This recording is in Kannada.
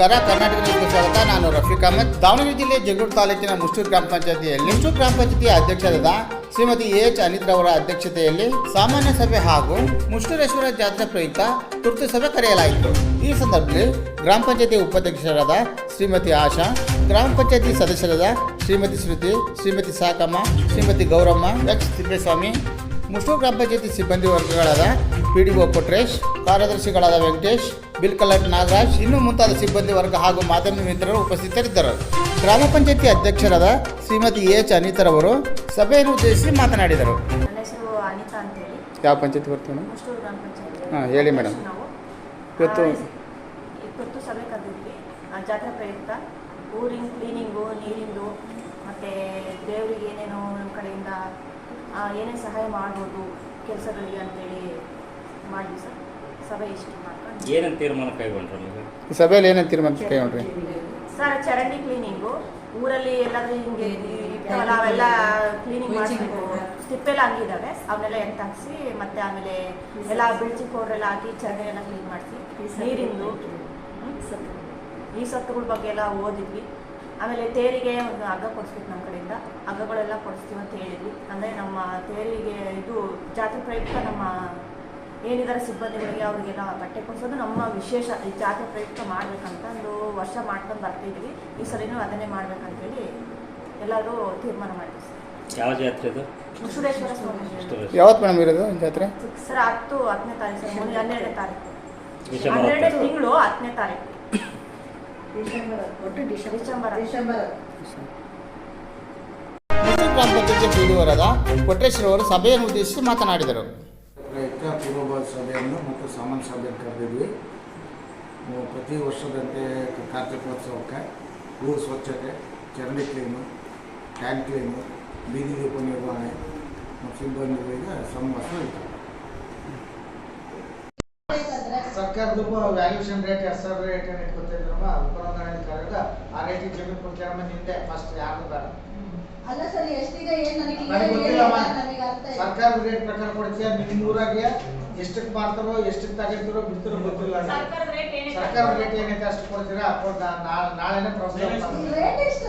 ನಮಸ್ಕಾರ. ಕರ್ನಾಟಕ ನ್ಯೂಸ್ಗೆ ಸ್ವಾಗತ. ನಾನು ರಫೀಕ್ ಅಹಮದ್. ದಾವಣಗೆರೆ ಜಿಲ್ಲೆ ಜಗಳೂರು ತಾಲೂಕಿನ ಮುಷ್ಟೂರು ಗ್ರಾಮ ಪಂಚಾಯತಿಯಲ್ಲಿ ಮುಷ್ಟೂರು ಗ್ರಾಮ ಪಂಚಾಯತಿಯ ಅಧ್ಯಕ್ಷರಾದ ಶ್ರೀಮತಿ ಎಚ್ ಎಚ್ ಅನಿತ್ರವರ ಅಧ್ಯಕ್ಷತೆಯಲ್ಲಿ ಸಾಮಾನ್ಯ ಸಭೆ ಹಾಗೂ ಮುಷ್ಟೂರೇಶ್ವರ ಜಾತ್ರೆ ಪ್ರಯುಕ್ತ ತುರ್ತು ಸಭೆ ಕರೆಯಲಾಯಿತು. ಈ ಸಂದರ್ಭದಲ್ಲಿ ಗ್ರಾಮ ಪಂಚಾಯತಿ ಉಪಾಧ್ಯಕ್ಷರಾದ ಶ್ರೀಮತಿ ಆಶಾ, ಗ್ರಾಮ ಪಂಚಾಯತಿ ಸದಸ್ಯರಾದ ಶ್ರೀಮತಿ ಶ್ರುತಿ ಶ್ರೀಮತಿ ಸಾಕಮ್ಮ, ಶ್ರೀಮತಿ ಗೌರಮ್ಮ, ಎಕ್ಸ್ ತಿಪ್ಪೇಸ್ವಾಮಿ ಮುಷ್ಟೂರು ಗ್ರಾಮ ಪಂಚಾಯತಿ ಸಿಬ್ಬಂದಿ ವರ್ಗಗಳಾದ ಪಿ ಡಿ ಒ ಕೊಟ್ರೇಶ್ ಕಾರ್ಯದರ್ಶಿಗಳಾದ ವೆಂಕಟೇಶ್ ಬಿಲ್ ಕಲೆಕ್ಟ್ ನಾಗರಾಜ್ ಇನ್ನೂ ಮುಂತಾದ ಸಿಬ್ಬಂದಿ ವರ್ಗ ಹಾಗೂ ಮಾಧ್ಯಮ ಮಿತ್ರರು ಉಪಸ್ಥಿತರಿದ್ದರು. ಗ್ರಾಮ ಪಂಚಾಯತಿ ಅಧ್ಯಕ್ಷರಾದ ಶ್ರೀಮತಿ ಎ ಎಚ್ ಅನಿತರವರು ಸಭೆಯನ್ನು ಉದ್ದೇಶಿಸಿ ಮಾತನಾಡಿದರು. ಯಾವ ಪಂಚಾಯತಿ ಪಂಚಾಯತ್ ಹಾಂ, ಹೇಳಿ ಮೇಡಮ್. ಇವತ್ತು- ಆ, ಇವತ್ತು ಸಭೆ ಕರೆದಿದ್ವಿ. ಆ, ಜಾತ್ರೆ ಪ್ರಯುಕ್ತ. ಊರಿನ ಕ್ಲೀನಿಂಗು ನೀರಿಂದು ಮತ್ತು ದೇವರಿಗೆ ಏನೇನೋ ನಮ್ಮ ಕಡೆಯಿಂದ ಆ, ಏನೇನು ಸಹಾಯ ಮಾಡ್ಬೋದು ಕೆಲಸಗಳಿಗೆ ಅಂತೇಳಿ ಮಾಡಿ ಸರ್. ಸಭೆ ಇಷ್ಟು ಮಾಡ್ಕೊಂಡು. ಏನಂತ ತೀರ್ಮಾನ ಕೈಗೊಂಡ್ರಿ ನೀವು? ಈ ಸಭೆಯಲ್ಲಿ ಏನೇನು ತೀರ್ಮಾನ ಕೈಗೊಂಡ್ರಿ? ಸರ್ ಚರಂಡಿ ಕ್ಲೀನಿಂಗು ಊರಲ್ಲಿ ಎಲ್ಲಾದ್ರೂ ಹಿಂಗೆ ಇರ್ತಾವಲ್ಲ ಅವೆಲ್ಲ ಕ್ಲೀನಿಂಗ್ ಮಾಡಬೇಕು ಸ್ಟಿಪ್ಪೆಲ್ಲ ಹಂಗಿದಾವೆ. ಅವನ್ನೆಲ್ಲ ಎಂತ ಹಾಕ್ಸಿ ಮತ್ತೆ ಆಮೇಲೆ ಎಲ್ಲ ಬ್ಲೀಚಿಂಗ್ ಪೌಡರ್ ಎಲ್ಲ ಹಾಕಿ ಚರಂಡಿ ಎಲ್ಲ ಕ್ಲೀನ್ ಮಾಡಿಸಿ. ನೀರಿಂದು ಈ ಸತ್ತುಗಳ ಬಗ್ಗೆ ಎಲ್ಲ ಓದಿದ್ವಿ. ಆಮೇಲೆ ತೇರಿಗೆ ಒಂದು ಹಗ್ಗ ಕೊಡಿಸ್ಬೇಕು ನಮ್ಮ ಕಡೆಯಿಂದ. ಹಗ್ಗಗಳೆಲ್ಲ ಕೊಡಿಸ್ತೀವಿ ಅಂತ ಹೇಳಿದ್ವಿ. ಅಂದರೆ ನಮ್ಮ ತೇರಿಗೆ ಇದು ಜಾತ್ರೆ ಪ್ರಯುಕ್ತ ನಮ್ಮ ಏನಿದ್ದಾರೆ ಸಿಬ್ಬಂದಿಗಳಿಗೆ ಅವ್ರಿಗೆಲ್ಲ ಬಟ್ಟೆ ಕೊಡಿಸೋದು ನಮ್ಮ ವಿಶೇಷ ಈ ಜಾತ್ರೆ ಪ್ರಯುಕ್ತ ಮಾಡಬೇಕಂತ ಒಂದು ವರ್ಷ ಮಾಡ್ಕೊಂಡು ಬರ್ತಿದ್ವಿ. ಈ ಸಲಿನೂ ಅದನ್ನೇ ಮಾಡ್ಬೇಕಂತೇಳಿ ಎಲ್ಲರೂ ತೀರ್ಮಾನ ಮಾಡಿದ್ವಿ ಸರ್. ಯಾವ ಜಾತ್ರೆ ಅದು? ಮುಸುರೇಶ್ವರ ಸ್ವಾಮಿ? ಯಾವತ್ತು ಮೇಡಮ್ ಇರೋದು ಜಾತ್ರೆ? ಸರ್ ಹತ್ತು ಹತ್ತನೇ ತಾರೀಕು ಸರ್ ಮುಂದೆ ಹನ್ನೆರಡನೇ ತಾರೀಕು. ಹನ್ನೆರಡನೇ ತಿಂಗಳು ಹತ್ತನೇ ತಾರೀಕು. ಡಿಸೆಂಬರ್ ಡಿಸೆಂಬರ್ ಮುಸ್ಲಿಂ ಗ್ರಾಮ ಪಂಚಾಯತಿ ಪಿ ಡಿ ಅವರಾದ ಕೊಟ್ರೇಶ್ವರವರು ಸಭೆಯನ್ನು ಉದ್ದೇಶಿಸಿ ಮಾತನಾಡಿದರು ಪ್ರಯುಕ್ತ ಪೂರ್ವಭಾವಿ ಸಭೆಯನ್ನು ಮತ್ತು ಸಾಮಾನ್ಯ ಸಭೆಯನ್ನು ಕರೆದಿದ್ವಿ. ನಾವು ಪ್ರತಿ ವರ್ಷದಂತೆ ಕಾರ್ತಿಕೋತ್ಸವಕ್ಕೆ ಊರು ಸ್ವಚ್ಛತೆ ಚರಂಡಿ ಕ್ಲೀನು ಟ್ಯಾಂಕ್ ಕ್ಲೀನು ಬೀದಿ ದೀಪ ನಿರ್ವಹಣೆ ಮತ್ತು ಸಿಬ್ಬಂದಿಗಳಿಗೆ ಸಂಭಾಷಣೆ ಇರ್ತದೆ ಸರ್ಕಾರದ valuation rate S R rate ಏನು ಇಟ್ಕೊತಿದ್ರಮ್ಮ ಉಪನೋಂದಣಿ ಕರೆದ ಆ ರೇಟ್ ಜಮೀನು ಕೊಡ್ತೀರಮ್ಮ ನಿಂದೆ. ಫಸ್ಟ್ ಯಾರು ಬೇಡ. ಅಲ್ಲ ಸರ್ ಎಷ್ಟಿದೆ ಏನು ನನಗೆ. ಸರ್ಕಾರದ ರೇಟ್ ಪ್ರಕಾರ ಕೊಡ್ತೀಯ? ನಿಮ್ಮ ಊರಾಗೆ ಎಷ್ಟಕ್ಕೆ ಮಾಡ್ತಾರೋ ಎಷ್ಟಕ್ಕೆ ತಗೊಂಡಿರೋ ಬಿಡ್ತಾರೋ ಗೊತ್ತಿಲ್ಲ. ಸರ್ಕಾರದ ರೇಟ್ ಏನೈತೆ ಅಷ್ಟು ಕೊಡ್ತೀರಾ? ಅಪ್ಪ ನಾಳೆನೇ ಪ್ರೊಸೆಸ್ ಈ ರೇಟ್ ಎಷ್ಟು